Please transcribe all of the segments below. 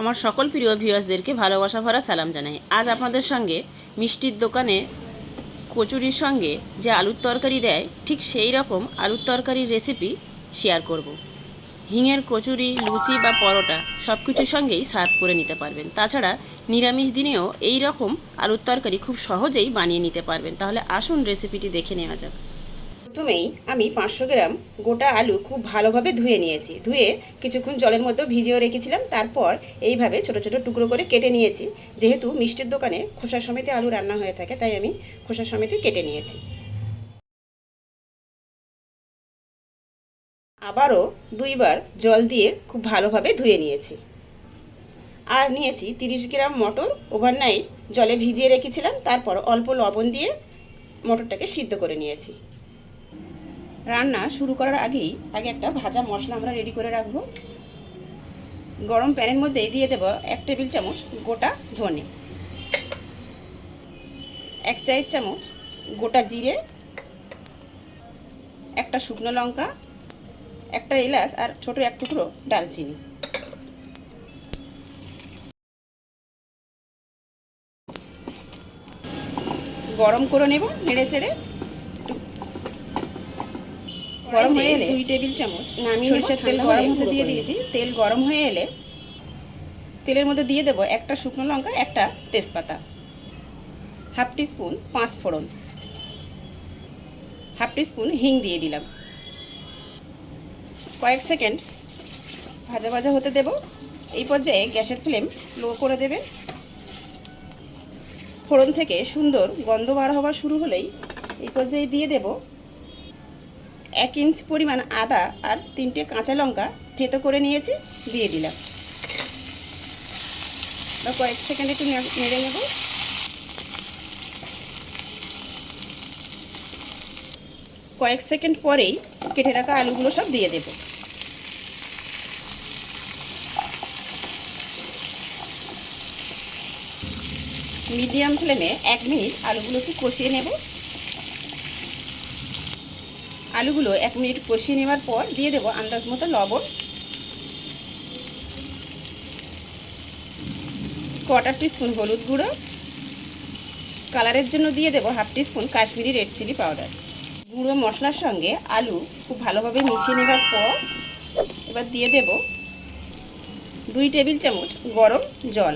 আমার সকল প্রিয় ভিউয়ার্সদেরকে ভালোবাসা ভরা সালাম জানাই। আজ আপনাদের সঙ্গে মিষ্টির দোকানে কচুরির সঙ্গে যে আলুর তরকারি দেয়, ঠিক সেই রকম আলুর তরকারির রেসিপি শেয়ার করব। হিঙের কচুরি, লুচি বা পরোটা সব কিছুর সঙ্গেই সার্ভ করে নিতে পারবেন। তাছাড়া নিরামিষ দিনেও এই রকম আলুর তরকারি খুব সহজেই বানিয়ে নিতে পারবেন। তাহলে আসুন রেসিপিটি দেখে নেওয়া যাক। প্রথমেই আমি পাঁচশো গ্রাম গোটা আলু খুব ভালোভাবে ধুয়ে নিয়েছি। ধুয়ে কিছুক্ষণ জলের মধ্যে ভিজিয়েও রেখেছিলাম। তারপর এইভাবে ছোট ছোট টুকরো করে কেটে নিয়েছি। যেহেতু মিষ্টির দোকানে খোসা সমেত আলু রান্না হয়ে থাকে, তাই আমি খোসা সমেত কেটে নিয়েছি। আবারও দুইবার জল দিয়ে খুব ভালোভাবে ধুয়ে নিয়েছি। আর নিয়েছি তিরিশ গ্রাম মটর ওভারনাইট। জলে ভিজিয়ে রেখেছিলাম। তারপর অল্প লবণ দিয়ে মটরটাকে সিদ্ধ করে নিয়েছি। রান্না শুরু করার আগেই, আগে একটা ভাজা মশলা আমরা রেডি করে রাখব। গরম প্যানের মধ্যে দিয়ে দেব এক টেবিল চামচ গোটা ধনে। এক চায়ের চামচ গোটা জিরে, একটা শুকনো লঙ্কা, একটা এলাচ আর ছোট এক টুকরো ডালচিনি। গরম করে নেব, নেড়ে চেড়ে গরম হয়ে এলে দুই টেবিল চামচ নামিয়ে সরষের তেল গরম হতে দিয়ে দিয়েছি। তেল গরম হয়ে এলে তেলের মধ্যে দিয়ে দেবো একটা শুকনো লঙ্কা একটা তেজপাতা। হাফ টি স্পুন পাঁচ ফোড়ন। হাফ টি স্পুন হিং দিয়ে দিলাম। কয়েক সেকেন্ড ভাজা ভাজা হতে দেব। এই পর্যায়ে গ্যাসের ফ্লেম লো করে দেবে। ফোড়ন থেকে সুন্দর গন্ধ বার হওয়া শুরু হলেই এই পর্যায়ে দিয়ে দেব এক ইঞ্চ পরিমাণ আদা আর তিনটে কাঁচা লঙ্কা থেতো করে নিয়েছি, দিয়ে দিলাম। কয়েক সেকেন্ড একটু নেড়ে নেব। কয়েক সেকেন্ড পরেই কেটে রাখা আলুগুলো সব দিয়ে দেব। মিডিয়াম ফ্লেমে এক মিনিট আলুগুলো একটু কষিয়ে নেব। আলুগুলো এক মিনিট কষিয়ে নেওয়ার পর দিয়ে দেবো আন্দাজ মতো লবণ। কোয়ার্টার টিস্পুন হলুদ গুঁড়ো। কালারের জন্য দিয়ে দেবো half teaspoon Kashmiri red chilli powder. গুঁড়ো মশলার সঙ্গে আলু খুব ভালোভাবে মিশিয়ে নেবার পর এবার দিয়ে দেব দুই টেবিল চামচ গরম জল।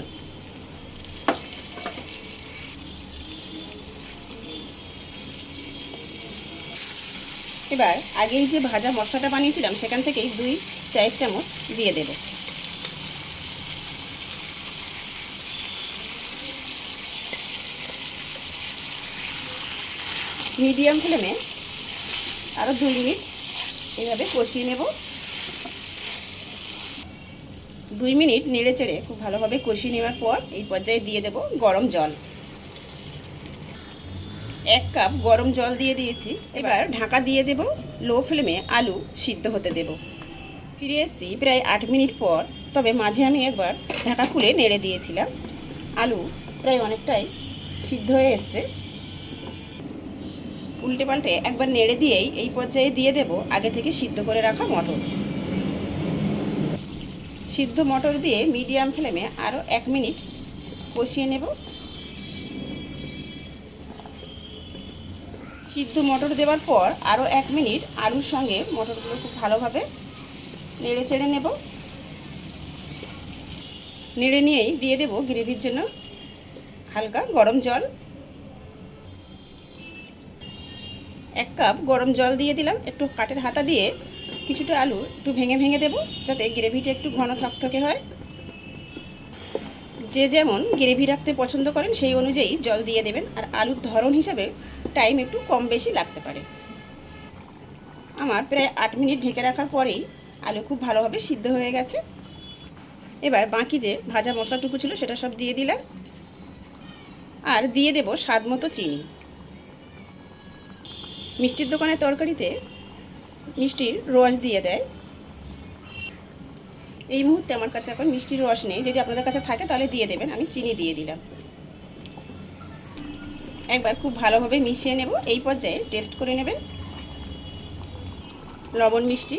এবার আগেই যে ভাজা মশলাটা বানিয়েছিলাম, সেখান থেকেই দুই চায়ের চামচ দিয়ে দেব। মিডিয়াম ফ্লেমে আরও দুই মিনিট এভাবে কষিয়ে নেব। দুই মিনিট নেড়ে চেড়ে খুব ভালোভাবে কষিয়ে নেওয়ার পর এই পর্যায়ে দিয়ে দেব গরম জল। এক কাপ গরম জল দিয়ে দিয়েছি। এবার ঢাকা দিয়ে দেব লো ফ্লেমে আলু সিদ্ধ হতে দেব। ফিরে এসেছি প্রায় আট মিনিট পর তবে মাঝে আমি একবার ঢাকা খুলে নেড়ে দিয়েছিলাম। আলু প্রায় অনেকটাই সিদ্ধ হয়ে এসছে। উল্টে পাল্টে একবার নেড়ে দিয়েই এই পর্যায়ে দিয়ে দেব আগে থেকে সিদ্ধ করে রাখা মটর। সিদ্ধ মটর দিয়ে মিডিয়াম ফ্লেমে আরও এক মিনিট কষিয়ে নেব। সিদ্ধ মটর দেওয়ার পর আরও এক মিনিট আলুর সঙ্গে মটরগুলো খুব ভালোভাবে নেড়ে চেড়ে নেব। নেড়ে নিয়েই দিয়ে দেব গ্রেভির জন্য হালকা গরম জল। এক কাপ গরম জল দিয়ে দিলাম, একটু কাঠের হাতা দিয়ে কিছুটা আলু একটু ভেঙে ভেঙে দেব, যাতে গ্রেভিটা একটু ঘন থকথকে হয়। যে যেমন গ্রেভি রাখতে পছন্দ করেন, সেই অনুযায়ী জল দিয়ে দেবেন। আর আলুর ধরন হিসাবে টাইম একটু কম বেশি লাগতে পারে। আমার প্রায় আট মিনিট ঢেকে রাখার পরেই আলু খুব ভালোভাবে সিদ্ধ হয়ে গেছে। এবার বাকি যে ভাজা মশলাটুকু ছিল, সেটা সব দিয়ে দিলাম। আর দিয়ে দেব স্বাদ মতো চিনি। মিষ্টির দোকানের তরকারিতে মিষ্টির রস দিয়ে দেয়। এই মুহূর্তে আমার কাছে এখন মিষ্টির রস নেই। যদি আপনাদের কাছে থাকে তাহলে দিয়ে দেবেন। আমি চিনি দিয়ে দিলাম। একবার খুব ভালোভাবে মিশিয়ে নেব। এই পর্যায়ে টেস্ট করে নেবেন। লবণ মিষ্টি।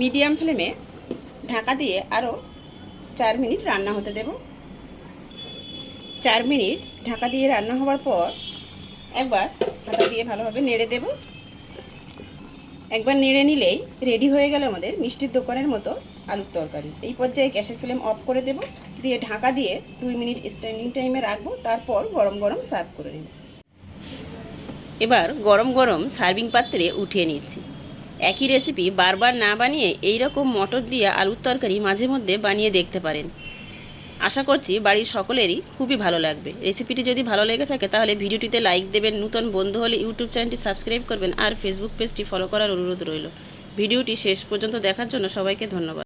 মিডিয়াম ফ্লেমে ঢাকা দিয়ে আরও চার মিনিট রান্না হতে দেব। চার মিনিট ঢাকা দিয়ে রান্না হওয়ার পর একবার ঢাকা দিয়ে ভালোভাবে নেড়ে দেব। একবার নেড়ে নিলেই রেডি হয়ে গেল আমাদের মিষ্টির দোকানের মতো আলুর তরকারি। এই পর্যায়ে গ্যাসের ফ্লেম অফ করে দেব, দিয়ে ঢাকা দিয়ে দুই মিনিট স্ট্যান্ডিং টাইমে রাখব, তারপর গরম গরম সার্ভ করে নেব। এবার গরম গরম সার্ভিং পাত্রে উঠিয়ে নিচ্ছি। একই রেসিপি বারবার না বানিয়ে এই রকম মটর দিয়ে আলুর তরকারি মাঝে মধ্যে বানিয়ে দেখতে পারেন। আশা করছি বাড়ির সকলেরই খুবই ভালো লাগবে। রেসিপিটি যদি ভালো লেগে থাকে তাহলে ভিডিওটিতে লাইক দেবেন, নতুন বন্ধু হলে ইউটিউব চ্যানেলটি সাবস্ক্রাইব করবেন আর ফেসবুক পেজটি ফলো করার অনুরোধ রইল। ভিডিওটি শেষ পর্যন্ত দেখার জন্য সবাইকে ধন্যবাদ।